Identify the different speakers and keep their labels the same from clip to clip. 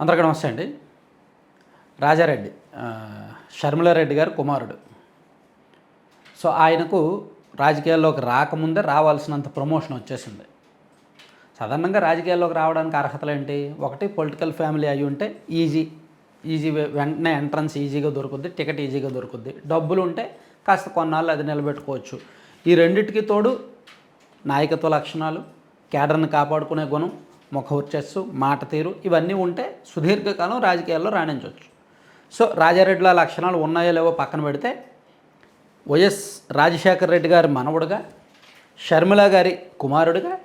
Speaker 1: అందరికీ నమస్తే అండి. రాజారెడ్డి షర్మిలారెడ్డి గారు కుమారుడు. సో ఆయనకు రాజకీయాల్లోకి రాకముందే రావాల్సినంత ప్రమోషన్ వచ్చేసింది. సాధారణంగా రాజకీయాల్లోకి రావడానికి అర్హతలు ఏంటి? ఒకటి పొలిటికల్ ఫ్యామిలీ అయి ఉంటే ఈజీ. ఈజీ వెంటనే ఎంట్రన్స్ ఈజీగా దొరుకుద్ది టికెట్ ఈజీగా దొరుకుద్ది. డబ్బులు ఉంటే కాస్త కొన్నాళ్ళు అది నిలబెట్టుకోవచ్చు. ఈ రెండిటికి తోడు నాయకత్వ లక్షణాలు కేడర్ని కాపాడుకునే గుణం ముఖ వర్చస్సు మాట తీరు ఇవన్నీ ఉంటే సుదీర్ఘకాలం రాజకీయాల్లో రాణించవచ్చు సో రాజారెడ్డిలో లక్షణాలు ఉన్నాయో లేవో పక్కన పెడితే వైఎస్ రాజశేఖర రెడ్డి గారి మనవడుగా షర్మిల గారి కుమారుడిగా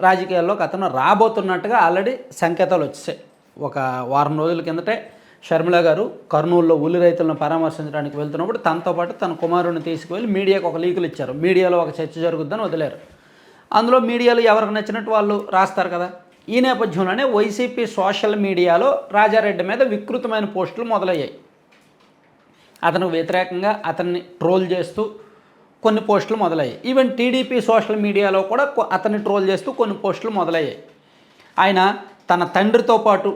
Speaker 1: రాజకీయాల్లోకి అతను రాబోతున్నట్టుగా ఆల్రెడీ సంకేతాలు వచ్చాయి. ఒక వారం రోజుల కిందటే షర్మిల గారు కర్నూలులో ఉల్లి రైతులను పరామర్శించడానికి వెళ్తున్నప్పుడు తనతో పాటు తన కుమారుడిని తీసుకువెళ్ళి మీడియాకు ఒక లీకులు ఇచ్చారు. మీడియాలో ఒక చర్చ జరుగుద్దని వదిలేరు. అందులో మీడియాలో ఎవరికి నచ్చినట్టు వాళ్ళు రాస్తారు కదా? ఈ నేపథ్యంలోనే వైసీపీ సోషల్ మీడియాలో రాజారెడ్డి మీద వికృతమైన పోస్టులు మొదలయ్యాయి. అతనికి వ్యతిరేకంగా అతన్ని ట్రోల్ చేస్తూ కొన్ని పోస్టులు మొదలయ్యాయి. ఈవెన్ టీడీపీ సోషల్ మీడియాలో కూడా అతన్ని ట్రోల్ చేస్తూ కొన్ని పోస్టులు మొదలయ్యాయి. ఆయన తన తండ్రితో పాటు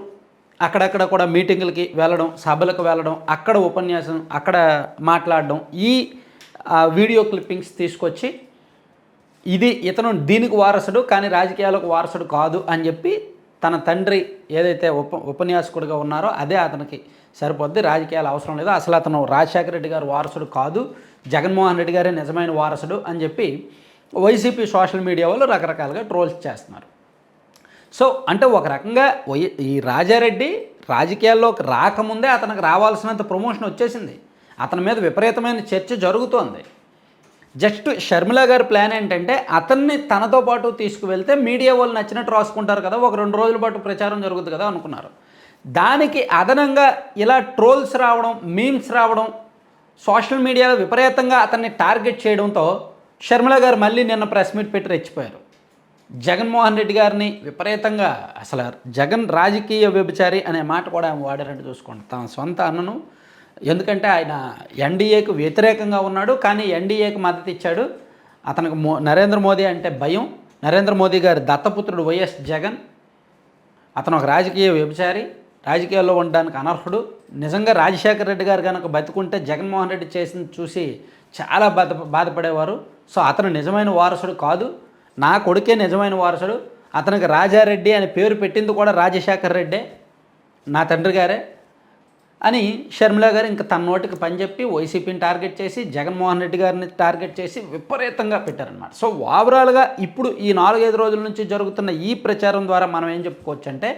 Speaker 1: అక్కడక్కడ కూడా మీటింగులకి వెళ్ళడం సభలకు వెళ్ళడం అక్కడ ఉపన్యాసం అక్కడ మాట్లాడడం ఈ వీడియో క్లిప్పింగ్స్ తీసుకొచ్చి ఇది ఇతను దీనికి వారసుడు కానీ రాజకీయాలకు వారసుడు కాదు అని చెప్పి తన తండ్రి ఏదైతే ఉప ఉపన్యాసకుడిగా ఉన్నారో అదే అతనికి సరిపోద్ది. రాజకీయాలు అవసరం లేదు. అసలు అతను రాజశేఖర రెడ్డి గారు వారసుడు కాదు. జగన్మోహన్ రెడ్డి గారే నిజమైన వారసుడు అని చెప్పి వైసీపీ సోషల్ మీడియా వాళ్ళు రకరకాలుగా ట్రోల్స్ చేస్తున్నారు. సో అంటే ఒక రకంగా వై- ఈ రాజారెడ్డి రాజకీయాల్లోకి రాకముందే అతనికి రావాల్సినంత ప్రమోషన్ వచ్చేసింది. అతని మీద విపరీతమైన చర్చ జరుగుతోంది. జస్ట్ షర్మిల గారి ప్లాన్ ఏంటంటే అతన్ని తనతో పాటు తీసుకువెళ్తే మీడియా వాళ్ళు నచ్చినట్టు రాసుకుంటారు కదా ఒక రెండు రోజుల పాటు ప్రచారం జరుగుతుంది కదా అనుకున్నారు. దానికి అదనంగా ఇలా ట్రోల్స్ రావడం మీమ్స్ రావడం సోషల్ మీడియాలో విపరీతంగా అతన్ని టార్గెట్ చేయడంతో షర్మిల గారు మళ్ళీ నిన్న ప్రెస్ మీట్ పెట్టి రెచ్చిపోయారు. జగన్మోహన్ రెడ్డి గారిని విపరీతంగా అసలు జగన్ రాజకీయ వ్యభిచారి అనే మాట కూడా ఆమె వాడారంటే చూసుకోండి. తన సొంత అన్నను ఎందుకంటే ఆయన ఎన్డీఏకు వ్యతిరేకంగా ఉన్నాడు కానీ ఎన్డీఏకి మద్దతు ఇచ్చాడు. అతనికి మో నరేంద్ర మోదీ అంటే భయం. నరేంద్ర మోదీ గారి దత్తపుత్రుడు వైఎస్ జగన్. అతను ఒక రాజకీయ వ్యభిచారి రాజకీయాల్లో ఉండడానికి అనర్హుడు. నిజంగా రాజశేఖర రెడ్డి గారు కనుక బతుకుంటే జగన్మోహన్ రెడ్డి చేసింది చూసి చాలా బాధ బాధపడేవారు. సో అతను నిజమైన వారసుడు కాదు. నా కొడుకే నిజమైన వారసుడు. అతనికి రాజారెడ్డి అని పేరు పెట్టింది కూడా రాజశేఖర రెడ్డే. నా తండ్రి గారే. అని షర్మిల గారు ఇంకా తన నోటికి పని చెప్పి వైసీపీని టార్గెట్ చేసి జగన్మోహన్ రెడ్డి గారిని టార్గెట్ చేసి విపరీతంగా పెట్టారనమాట సో ఓవరాల్గా ఇప్పుడు ఈ నాలుగైదు రోజుల నుంచి జరుగుతున్న ఈ ప్రచారం ద్వారా మనం ఏం చెప్పుకోవచ్చు అంటే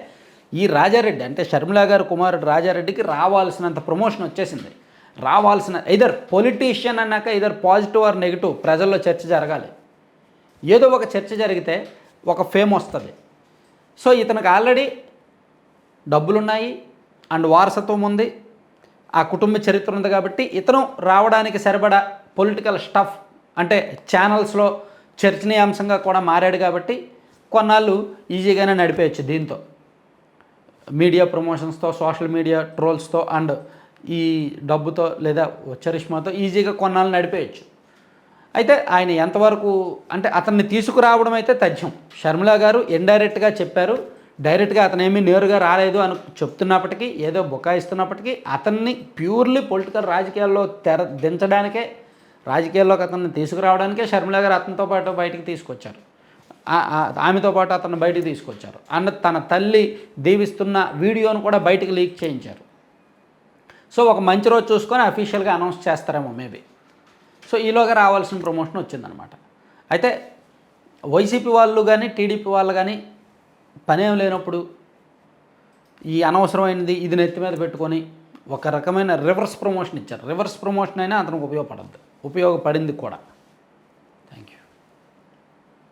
Speaker 1: ఈ రాజారెడ్డి అంటే షర్మిల గారు కుమారుడు రాజారెడ్డికి రావాల్సినంత ప్రమోషన్ వచ్చేసింది. రావాల్సిన ఇదర్ పొలిటీషియన్ అన్నాక ఇదర్ పాజిటివ్ ఆర్ నెగిటివ్ ప్రజల్లో చర్చ జరగాలి. ఏదో ఒక చర్చ జరిగితే ఒక ఫేమ్ వస్తుంది. సో ఇతనికి ఆల్రెడీ డబ్బులున్నాయి అండ్ వారసత్వం ఉంది. ఆ కుటుంబ చరిత్ర ఉంది కాబట్టి ఇతను రావడానికి సరిపడా పొలిటికల్ స్టఫ్ అంటే ఛానల్స్లో చర్చనీయాంశంగా కూడా మారాడు కాబట్టి కొన్నాళ్ళు ఈజీగానే నడిపేయచ్చు దీంతో. మీడియా ప్రమోషన్స్తో సోషల్ మీడియా ట్రోల్స్తో అండ్ ఈ డబ్బుతో లేదా చరిష్మాతో ఈజీగా కొన్నాళ్ళు నడిపేయచ్చు. అయితే ఆయన ఎంతవరకు అంటే అతన్ని తీసుకురావడం అయితే తథ్యం. షర్మిల గారు ఇండైరెక్ట్గా చెప్పారు. డైరెక్ట్గా అతనేమీ నేరుగా రాలేదు అని చెప్తున్నప్పటికీ ఏదో బుకాయిస్తున్నప్పటికీ అతన్ని ప్యూర్లీ పొలిటికల్ రాజకీయాల్లో తెర దించడానికే రాజకీయాల్లోకి అతన్ని తీసుకురావడానికే షర్మిల గారు అతనితో పాటు బయటికి తీసుకొచ్చారు. ఆమెతో పాటు అతను బయటికి తీసుకొచ్చారు. అన్న తన తల్లి దీవిస్తున్న వీడియోను కూడా బయటికి లీక్ చేయించారు. సో ఒక మంచి రోజు చూసుకొని అఫీషియల్గా అనౌన్స్ చేస్తారేమో మేబీ. సో ఈలోగా రావాల్సిన ప్రమోషన్ వచ్చిందనమాట. అయితే వైసీపీ వాళ్ళు కానీ టీడీపీ వాళ్ళు కానీ పనేం లేనప్పుడు ఈ అనవసరమైనది ఇది నెత్తి మీద పెట్టుకొని ఒక రకమైన రివర్స్ ప్రమోషన్ ఇచ్చారు. రివర్స్ ప్రమోషన్ అయినా అతనికి ఉపయోగపడద్దు. ఉపయోగపడింది కూడా.